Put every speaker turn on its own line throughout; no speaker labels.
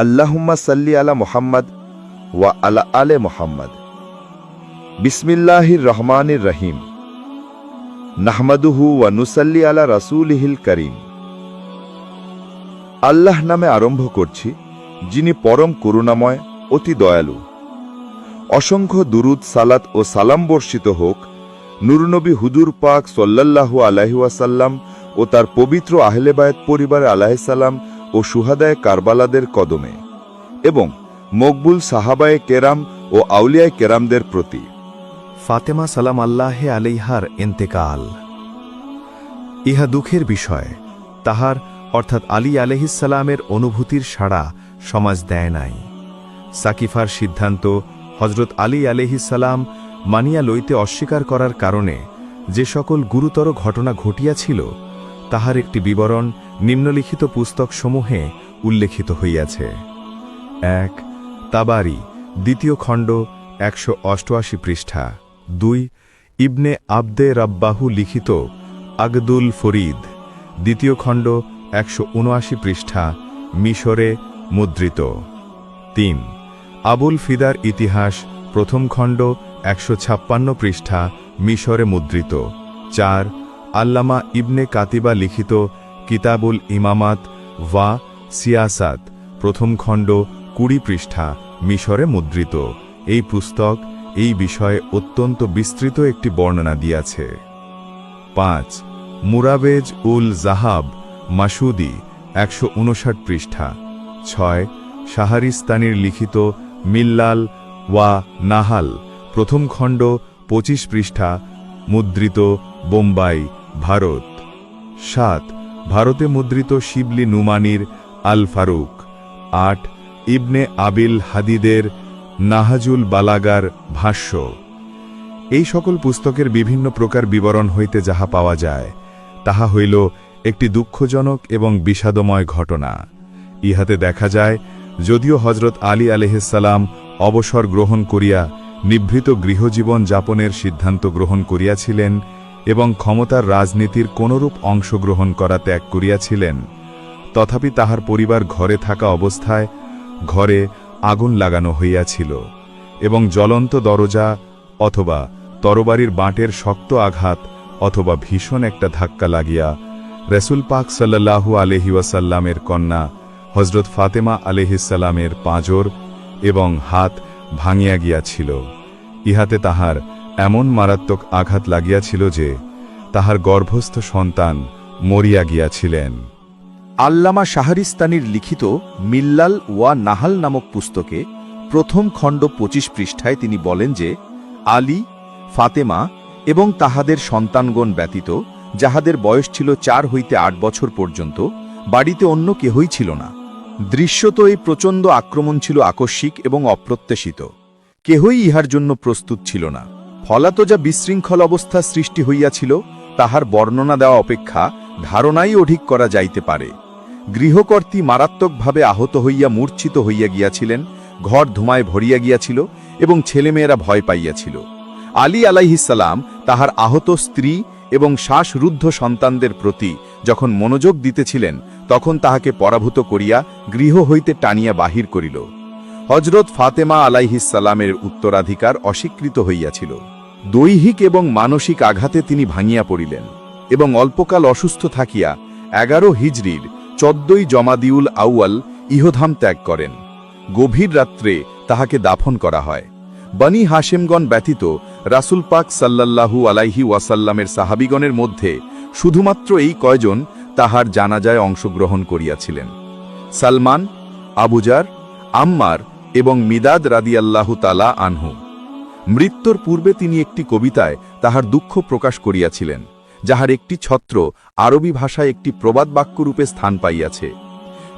আল্লাহুম্মা সাল্লি আলা মোহাম্মদ ওয়া আলা আলে মোহাম্মদ। বিসমিল্লাহির রহমানির রহিম। নাহমাদুহু ওয়া নুসাল্লি আলা রাসূলিহিল করিম। আল্লাহ নামে আরম্ভ করছি, যিনি পরম করুণাময়, অতি দয়ালু। অসংখ্য দুরুদ, সালাত ও সালাম বর্ষিত হোক, নুরনবী হুজুর পাক সল্লাল্লাহু আলাইহি ওয়াসাল্লাম ও তার পবিত্র আহলেবায়ত পরিবার আলাহিসাল্লাম ও সুহাদায় কারবালাদের কদমে এবং মকবুল সাহাবায়ে কেরাম ও আউলিয়ায় কেরামদের প্রতি।
ফাতেমা সালাম আল্লাহে আলাইহার এন্তেকাল। ইহা দুঃখের বিষয়। তাহার, অর্থাৎ আলী আলহিসাল্লামের অনুভূতির সাড়া সমাজ দেয় নাই। সাকিফার সিদ্ধান্ত হজরত আলী আলহিসাল্লাম মানিয়া লইতে অস্বীকার করার কারণে যে সকল গুরুতর ঘটনা ঘটিয়াছিল তাহার একটি বিবরণ নিম্নলিখিত পুস্তকসমূহে উল্লেখিত হইয়াছে। এক, তাবারি, দ্বিতীয় খণ্ড, একশো অষ্টআশি পৃষ্ঠা। দুই, ইবনে আবদে রাব্বাহু লিখিত আগদুল ফরিদ। দ্বিতীয় খণ্ড, একশো উনআশি পৃষ্ঠা, মিশরে মুদ্রিত। তিন, আবুল ফিদার ইতিহাস, প্রথম খণ্ড, একশো ছাপ্পান্ন পৃষ্ঠা, মিশরে মুদ্রিত। চার আল্লামা ইবনে কাতিবা লিখিত কিতাবুল ইমামাত ওয়া সিয়াসাত, প্রথম খণ্ড, কুড়ি পৃষ্ঠা, মিশরে মুদ্রিত। এই পুস্তক এই বিষয়ে অত্যন্ত বিস্তৃত একটি বর্ণনা দিয়াছে। পাঁচ, মুরাবেজ উল জাহাব, মাসুদি, একশো উনষাট পৃষ্ঠা। ছয়, শাহারিস্তানির লিখিত মিল্লাল ওয়া নাহাল, প্রথম খণ্ড, পঁচিশ পৃষ্ঠা, মুদ্রিত, বোম্বাই। ভারত। সাত, ভারতে মুদ্রিত শিবলি নুমানির আল ফারুক। আট, ইবনে আবিল হাদিদের নাহাজুল বালাগার ভাষ্য। এই সকল পুস্তকের বিভিন্ন প্রকার বিবরণ হইতে যাহা পাওয়া যায়, তাহা হইল একটি দুঃখজনক এবং বিষাদময় ঘটনা। ইহাতে দেখা যায়, যদিও হজরত আলী আলহিসাল্লাম অবসর গ্রহণ করিয়া নিভৃত গৃহজীবন যাপনের সিদ্ধান্ত গ্রহণ করিয়াছিলেন এবং ক্ষমতার রাজনীতির কোনরূপ অংশগ্রহণ করা ত্যাগ করিয়াছিলেন, তথাপি তাহার পরিবার ঘরে থাকা অবস্থায় ঘরে আগুন লাগানো হইয়াছিল এবং জ্বলন্ত দরজা অথবা তরবারির বাঁটের শক্ত আঘাত অথবা ভীষণ একটা ধাক্কা লাগিয়া রসুল পাক সাল্লাহু আলহি ওয়াসাল্লামের কন্যা হজরত ফাতেমা আলহিসাল্লামের পাঁজর এবং হাত ভাঙিয়া গিয়াছিল। ইহাতে তাহার এমন মারাত্মক আঘাত লাগিয়াছিল যে তাহার গর্ভস্থ সন্তান মরিয়া গিয়াছিলেন।
আল্লামা শাহরিস্তানির লিখিত মিল্লাল ওয়া নাহাল নামক পুস্তকে প্রথম খণ্ড পঁচিশ পৃষ্ঠায় তিনি বলেন যে, আলী, ফাতেমা এবং তাহাদের সন্তানগণ ব্যতীত, যাহাদের বয়স ছিল চার হইতে আট বছর পর্যন্ত, বাড়িতে অন্য কেহই ছিল না। দৃশ্যত এই প্রচণ্ড আক্রমণ ছিল আকস্মিক এবং অপ্রত্যাশিত। কেহই ইহার জন্য প্রস্তুত ছিল না। ফলাত যা বিশৃঙ্খল অবস্থা সৃষ্টি হইয়াছিল, তাহার বর্ণনা দেওয়া অপেক্ষা ধারণাই অধিক করা যাইতে পারে। গৃহকর্তী মারাত্মকভাবে আহত হইয়া মূর্ছিত হইয়া গিয়াছিলেন, ঘর ধুমায় ভরিয়া গিয়াছিল এবং ছেলেমেয়েরা ভয় পাইয়াছিল। আলী আলাইহিসাল্লাম তাহার আহত স্ত্রী এবং শ্বাসরুদ্ধ সন্তানদের প্রতি যখন মনোযোগ দিতেছিলেন, তখন তাহাকে পরাভূত করিয়া গৃহ হইতে টানিয়া বাহির করিল। হজরত ফাতেমা আলাইহিসাল্লামের উত্তরাধিকার অস্বীকৃত হইয়াছিল। দৈহিক এবং মানসিক আঘাতে তিনি ভাঙিয়া পড়িলেন এবং অল্পকাল অসুস্থ থাকিয়া এগারো হিজরির চোদ্দই জমাদিউল আউয়াল ইহধাম ত্যাগ করেন। গভীর রাত্রে তাহাকে দাফন করা হয়। বনি হাশেমগণ ব্যতীত রাসুল পাক সাল্লাল্লাহু আলাইহি ওয়াসাল্লামের সাহাবিগণের মধ্যে শুধুমাত্র এই কয়জন তাহার জানাজায় অংশগ্রহণ করিয়াছিলেন। সালমান আবুজার আম্মার এবং মিদাদ রাদিয়াল্লাহু তালা আনহু। মৃত্যুর পূর্বে তিনি একটি কবিতায় তাহার দুঃখ প্রকাশ করিয়াছিলেন, যাহার একটি ছত্র আরবি ভাষায় একটি প্রবাদ বাক্যরূপে স্থান পাইয়াছে।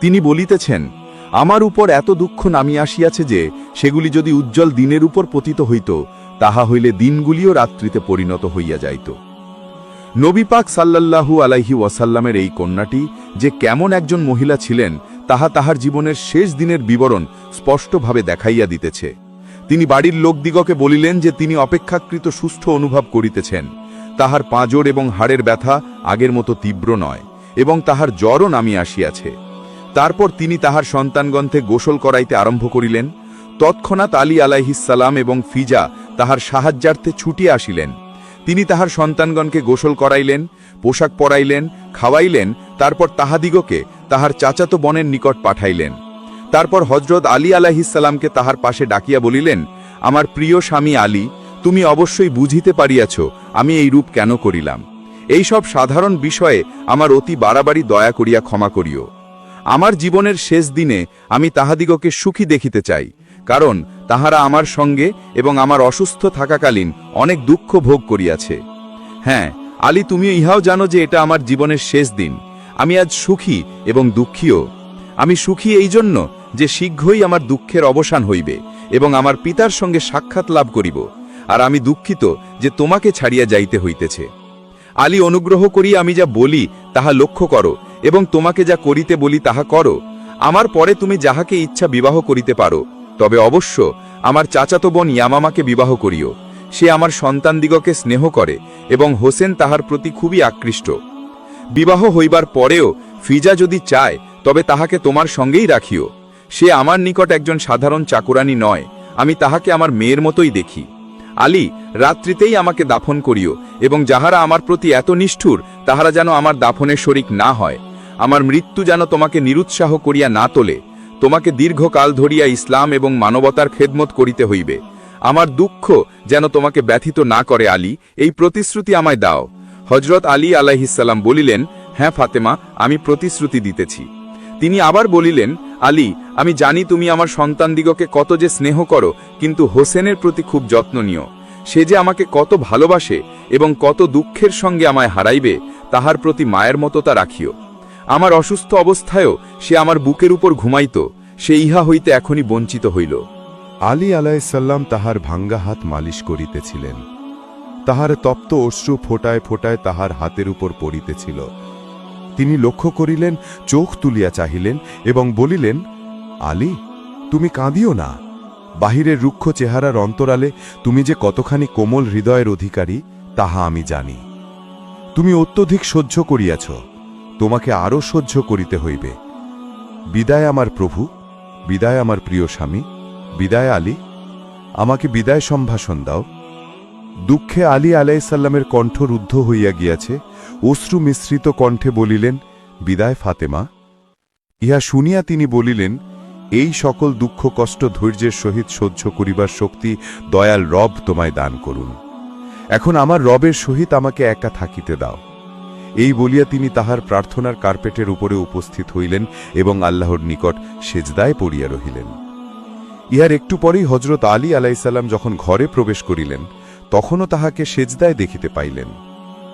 তিনি বলিতেছেন, আমার উপর এত দুঃখ নামিয়া আসিয়াছে যে, সেগুলি যদি উজ্জ্বল দিনের উপর পতিত হইত, তাহা হইলে দিনগুলিও রাত্রিতে পরিণত হইয়া যাইত। নবীপাক সাল্লাল্লাহু আলাইহি ওয়াসাল্লামের এই কন্যাটি যে কেমন একজন মহিলা ছিলেন, তাহা তাহার জীবনের শেষ দিনের বিবরণ স্পষ্টভাবে দেখাইয়া দিতেছে। তিনি বাড়ির লোকদিগকে বলিলেন যে তিনি অপেক্ষাকৃত সুস্থ অনুভব করিতেছেন। তাহার পাঁজর এবং হাড়ের ব্যথা আগের মতো তীব্র নয়, এবং তাহার জ্বরও নামিয়া আসিয়াছে। তারপর তিনি তাহার সন্তানগণকে গোসল করাইতে আরম্ভ করিলেন। তৎক্ষণাৎ আলী আলাইহিসালাম এবং ফিজা তাহার সাহায্যার্থে ছুটিয়া আসিলেন। তিনি তাহার সন্তানগণকে গোসল করাইলেন, পোশাক পরাইলেন, খাওয়াইলেন, তারপর তাহাদিগকে তাহার চাচাতো বনের নিকট পাঠাইলেন। তারপর হজরত আলী আলাহিসাল্লামকে তাহার পাশে ডাকিয়া বলিলেন, আমার প্রিয় স্বামী আলী, তুমি অবশ্যই বুঝিতে পারিয়াছ আমি এই রূপ কেন করিলাম। এই সব সাধারণ বিষয়ে আমার অতি বাড়াবাড়ি দয়া করিয়া ক্ষমা করিও। আমার জীবনের শেষ দিনে আমি তাহাদিগকে সুখী দেখিতে চাই, কারণ তাহারা আমার সঙ্গে এবং আমার অসুস্থ থাকাকালীন অনেক দুঃখ ভোগ করিয়াছে। হ্যাঁ আলী, তুমিও ইহাও জানো যে এটা আমার জীবনের শেষ দিন। আমি আজ সুখী এবং দুঃখীও। আমি সুখী এই জন্য যে শীঘ্রই আমার দুঃখের অবসান হইবে এবং আমার পিতার সঙ্গে সাক্ষাৎ লাভ করিব, আর আমি দুঃখিত যে তোমাকে ছাড়িয়া যাইতে হইতেছে। আলী অনুগ্রহ করি আমি যা বলি তাহা লক্ষ্য করো এবং তোমাকে যা করিতে বলি তাহা করো। আমার পরে তুমি যাহাকে ইচ্ছা বিবাহ করিতে পারো, তবে অবশ্য আমার চাচাতো বোন ইয়ামামাকে বিবাহ করিও। সে আমার সন্তানদিগকে স্নেহ করে এবং হোসেন তাহার প্রতি খুবই আকৃষ্ট। বিবাহ হইবার পরেও ফিজা যদি চায়, তবে তাহাকে তোমার সঙ্গেই রাখিও। সে আমার নিকট একজন সাধারণ চাকুরানি নয়, আমি তাহাকে আমার মেয়ের মতোই দেখি। আলী, রাত্রিতেই আমাকে দাফন করিও, এবং যাহারা আমার প্রতি এত নিষ্ঠুর, তাহারা যেন আমার দাফনের শরিক না হয়। আমার মৃত্যু যেন তোমাকে নিরুৎসাহ করিয়া না তোলে, তোমাকে দীর্ঘকাল ধরিয়া ইসলাম এবং মানবতার খেদমত করিতে হইবে। আমার দুঃখ যেন তোমাকে ব্যথিত না করে, আলী, এই প্রতিশ্রুতি আমায় দাও। হজরত আলী আলাইহিসাল্লাম বলিলেন হ্যাঁ ফাতেমা, আমি প্রতিশ্রুতি দিতেছি। তিনি আবার বলিলেন, আলী, আমি জানি তুমি আমার সন্তানদিগকে কত যে স্নেহ করো, কিন্তু হোসেনের প্রতি খুব যত্ন নিও। সে যে আমাকে কত ভালোবাসে এবং কত দুঃখের সঙ্গে আমায় হারাইবে, তাহার প্রতি মায়ের মতো তা রাখিও। আমার অসুস্থ অবস্থায়ও সে আমার বুকের উপর ঘুমাইত, সে ইহা হইতে এখনই বঞ্চিত হইল।
আলী আলাইসাল্লাম তাহার ভাঙ্গা হাত মালিশ করিতেছিলেন। তাহার তপ্ত অশ্রু ফোটায় ফোটায় তাহার হাতের উপর পড়িতেছিল। তিনি লক্ষ্য করিলেন, চোখ তুলিয়া চাহিলেন এবং বলিলেন, আলী, তুমি কাঁদিও না। বাহিরের রুক্ষ চেহারার অন্তরালে তুমি যে কতখানি কোমল হৃদয়ের অধিকারী, তাহা আমি জানি। তুমি অত্যধিক সহ্য করিয়াছ। তোমাকে আরও সহ্য করিতে হইবে। বিদায় আমার প্রভু, বিদায় আমার প্রিয় স্বামী, বিদায় আলী। আমাকে বিদায় সম্ভাষণ দাও। দুঃখে আলী আলাইসাল্লামের কণ্ঠ রুদ্ধ হইয়া গিয়াছে। অশ্রু মিশ্রিত কণ্ঠে বলিলেন, বিদায় ফাতেমা। ইহা শুনিয়া তিনি বলিলেন, এই সকল দুঃখ কষ্ট ধৈর্যের সহিত সহ্য করিবার শক্তি দয়াল রব তোমায় দান করুন। এখন আমার রবের সহিত আমাকে একা থাকিতে দাও। এই বলিয়া তিনি তাহার প্রার্থনার কার্পেটের উপরে উপস্থিত হইলেন এবং আল্লাহর নিকট সেজদায় পড়িয়া রহিলেন। ইহার একটু পরেই হজরত আলী আলাইসাল্লাম যখন ঘরে প্রবেশ করিলেন, তখনও তাহাকে সেজদায় দেখিতে পাইলেন।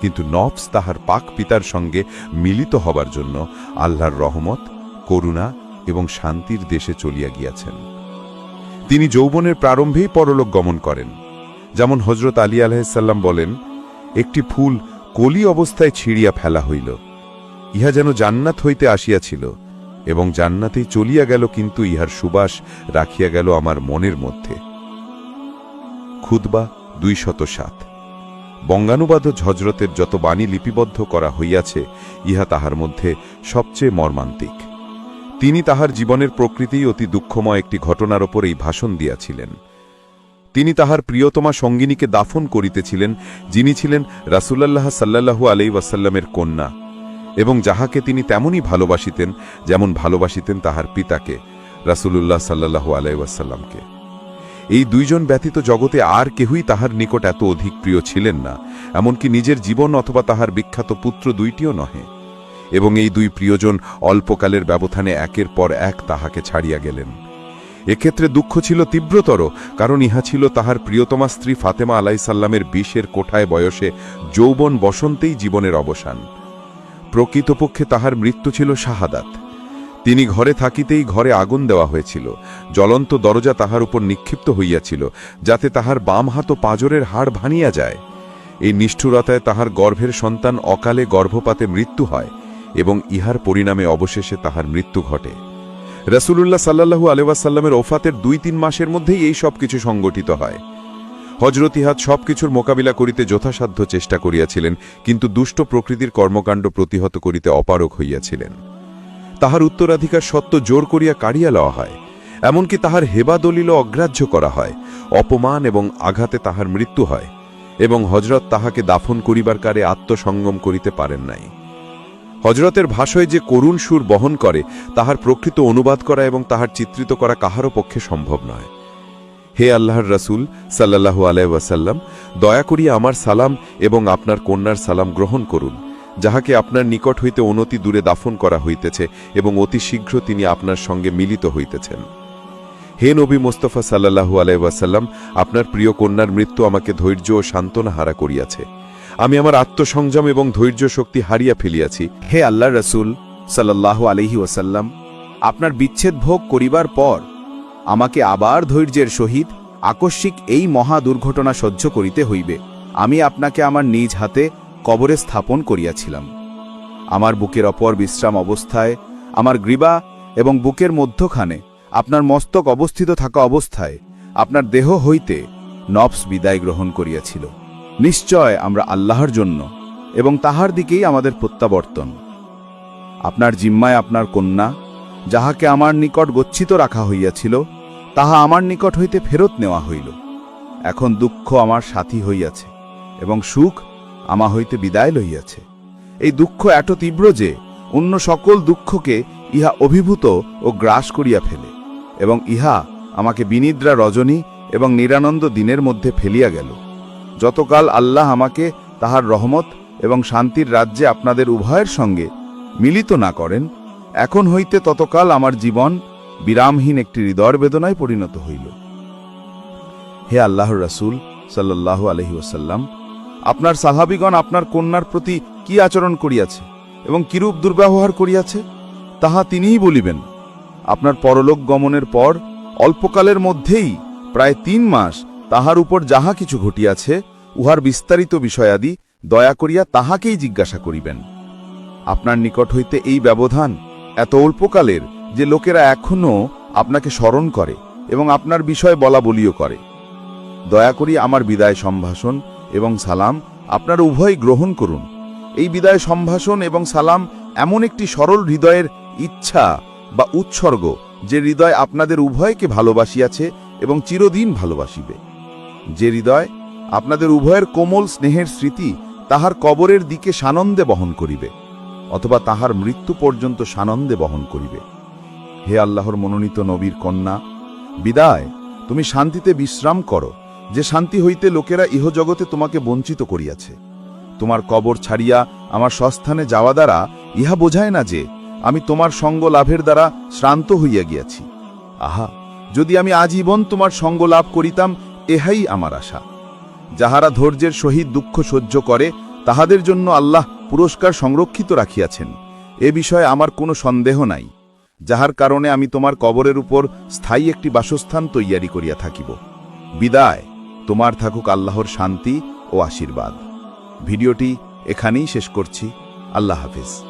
কিন্তু নফস তাহার পাক পিতার সঙ্গে মিলিত হবার জন্য আল্লাহর রহমত, করুণা এবং শান্তির দেশে চলিয়া গিয়াছেন। তিনি যৌবনের প্রারম্ভেই পরলোক গমন করেন। যেমন হজরত আলী আলাইসাল্লাম বলেন, একটি ফুল কলি অবস্থায় ছিঁড়িয়া ফেলা হইল। ইহা যেন জান্নাত হইতে আসিয়াছিল এবং জান্নাতেই চলিয়া গেল কিন্তু ইহার সুবাস রাখিয়া গেল আমার মনের মধ্যে। খুদবা দুই শত সাত। বঙ্গানুবাদ ঝজরতের যত বাণী লিপিবদ্ধ করা হইয়াছে, ইহা তাহার মধ্যে সবচেয়ে মর্মান্তিক। তিনি তাহার জীবনের প্রকৃতিই অতি দুঃখময় একটি ঘটনার ওপর এই ভাষণ দিয়াছিলেন। তিনি তাহার প্রিয়তমা সঙ্গিনীকে দাফন করিতেছিলেন, যিনি ছিলেন রাসুলাল্লাহ সাল্লাল্লাহু আলাই ওয়াসাল্লামের কন্যা, এবং যাহাকে তিনি তেমনই ভালোবাসিতেন যেমন ভালোবাসিতেন তাহার পিতাকে, রাসূলুল্লাহ সাল্লাল্লাহু আলাই ওয়াসাল্লামকে। এই দুইজন ব্যতীত জগতে আর কেহই তাহার নিকট এত অধিক প্রিয় ছিলেন না, এমনকি নিজের জীবন অথবা তাহার বিখ্যাত পুত্র দুইটিও নহে। এবং এই দুই প্রিয়জন অল্পকালের ব্যবধানে একের পর এক তাহাকে ছাড়িয়া গেলেন। এক্ষেত্রে দুঃখ ছিল তীব্রতর, কারণ ইহা ছিল তাহার প্রিয়তমা স্ত্রী ফাতেমা আলাইসাল্লামের বিশের কোঠায় বয়সে যৌবন বসন্তেই জীবনের অবসান। প্রকৃতপক্ষে তাহার মৃত্যু ছিল শাহাদাত। তিনি ঘরে থাকিতেই ঘরে আগুন দেওয়া হয়েছিল। জ্বলন্ত দরজা তাহার উপর নিক্ষিপ্ত হইয়াছিল, যাতে তাহার বাম হাত ও পাঁজরের হাড় ভানিয়া যায়। এই নিষ্ঠুরতায় তাহার গর্ভের সন্তান অকালে গর্ভপাতে মৃত্যু হয় এবং ইহার পরিণামে অবশেষে তাহার মৃত্যু ঘটে। রসুলুল্লাহ সাল্লাহু আলেওয়াসাল্লামের ওফাতের দুই তিন মাসের মধ্যেই এই সব কিছু সংগঠিত হয়। হজরত ইহাদ সবকিছুর মোকাবিলা করিতে যথাসাধ্য চেষ্টা করিয়াছিলেন, কিন্তু দুষ্ট প্রকৃতির কর্মকাণ্ড প্রতিহত করিতে অপারক হইয়াছিলেন। তাহার উত্তরাধিকার সত্ত্ব জোর করিয়া কাড়িয়া লওয়া হয়, এমনকি তাহার হেবা দলিল অগ্রাহ্য করা হয়, অপমান এবং আঘাতে তাহার মৃত্যু হয়, এবং হজরত তাহাকে দাফন করিবার কারে আত্মসঙ্গম করিতে পারেন নাই। হজরতের ভাষায় যে করুণ সুর বহন করে, তাহার প্রকৃত অনুবাদ করা এবং তাহার চিত্রিত করা কাহারও পক্ষে সম্ভব নয়। হে আল্লাহর রাসূল, সাল্লাল্লাহু আলাই ওয়াসাল্লাম, দয়া করিয়া আমার সালাম এবং আপনার কন্যার সালাম গ্রহণ করুন। যাহাকে আপনার নিকট হইতে অনতি দূরে দাফন করা হইতেছে এবং অতি শীঘ্র তিনি আপনার সঙ্গে মিলিত হইতেছেন। হে নবী মোস্তফা সাল্লাল্লাহু আলাইহি ওয়াসাল্লাম, আপনার প্রিয় কন্যার মৃত্যু আমাকে ধৈর্য ও সান্ত্বনা হারা করিয়াছে। আমি আমার আত্মসংযম এবং ধৈর্য শক্তি হারিয়া ফেলিয়াছি।
হে আল্লাহ রসুল সাল্লাল্লাহু আলহি ওসাল্লাম আপনার বিচ্ছেদ ভোগ করিবার পর আমাকে আবার ধৈর্যের সহিত আকস্মিক এই মহা দুর্ঘটনা সহ্য করিতে হইবে। আমি আপনাকে আমার নিজ হাতে কবরে স্থাপন করিয়াছিলাম। আমার বুকের অপর বিশ্রাম অবস্থায়, আমার গ্রীবা এবং বুকের মধ্যখানে আপনার মস্তক অবস্থিত থাকা অবস্থায় আপনার দেহ হইতে নফস বিদায় গ্রহণ করিয়াছিল। নিশ্চয় আমরা আল্লাহর জন্য এবং তাহার দিকেই আমাদের প্রত্যাবর্তন। আপনার জিম্মায় আপনার কন্যা, যাহাকে আমার নিকট গচ্ছিত রাখা হইয়াছিল, তাহা আমার নিকট হইতে ফেরত নেওয়া হইল। এখন দুঃখ আমার সাথী হইয়াছে এবং সুখ আমা হইতে বিদায় লইয়াছে। এই দুঃখ এত তীব্র যে অন্য সকল দুঃখকে ইহা অভিভূত ও গ্রাস করিয়া ফেলে, এবং ইহা আমাকে বিনিদ্রা রজনী এবং নিরানন্দ দিনের মধ্যে ফেলিয়া গেল। যতকাল আল্লাহ আমাকে তাহার রহমত এবং শান্তির রাজ্যে আপনাদের উভয়ের সঙ্গে মিলিত না করেন, এখন হইতে ততকাল আমার জীবন বিরামহীন একটি হৃদয় বেদনায় পরিণত হইল। হে আল্লাহর রাসূল সাল্লাল্লাহু আলহি ওসাল্লাম আপনার সাহাবিগণ আপনার কন্যার প্রতি কি আচরণ করিয়াছে এবং কিরূপ দুর্ব্যবহার করিয়াছে, তাহা তিনিই বলিবেন। আপনার পরলোক গমনের পর, অল্পকালের মধ্যেই প্রায় তিন মাস তাহার উপর যাহা কিছু ঘটিয়াছে, উহার বিস্তারিত বিষয়াদি দয়া করিয়া তাহাকেই জিজ্ঞাসা করিবেন। আপনার নিকট হইতে এই ব্যবধান এত অল্পকালের যে লোকেরা এখনও আপনাকে স্মরণ করে এবং আপনার বিষয় বলা বলিও করে। দয়া করি আমার বিদায় সম্ভাষণ এবং সালাম আপনার উভয় গ্রহণ করুন। এই বিদায় সম্ভাষণ এবং সালাম এমন একটি সরল হৃদয়ের ইচ্ছা বা উৎসর্গ যে হৃদয় আপনাদের উভয়কে ভালোবাসিয়াছে এবং চিরদিন ভালোবাসিবে। যে হৃদয় আপনাদের উভয়ের কোমল স্নেহের স্মৃতি তাহার কবরের দিকে সানন্দে বহন করিবে, অথবা তাহার মৃত্যু পর্যন্ত সানন্দে বহন করিবে। হে আল্লাহর মনোনীত নবীর কন্যা, বিদায়, তুমি শান্তিতে বিশ্রাম করো। যে শান্তি হইতে লোকেরা ইহজগতে তোমাকে বঞ্চিত করিয়াছে। তোমার কবর ছাড়িয়া আমার সস্থানে যাওয়া দ্বারা ইহা বোঝায় না যে আমি তোমার সঙ্গ লাভের দ্বারা শ্রান্ত হইয়া গিয়াছি। আহা, যদি আমি আজীবন তোমার সঙ্গ লাভ করিতাম, এহাই আমার আশা। যাহারা ধৈর্যের সহিত দুঃখ সহ্য করে, তাহাদের জন্য আল্লাহ পুরস্কার সংরক্ষিত রাখিয়াছেন। এ বিষয়ে আমার কোনো সন্দেহ নাই। যাহার কারণে আমি তোমার কবরের উপর স্থায়ী একটি বাসস্থান তৈয়ারি করিয়া থাকিব। বিদায়। তোমার থাকুক আল্লাহর শান্তি ও আশীর্বাদ। ভিডিওটি এখানেই শেষ করছি। আল্লাহ হাফিজ।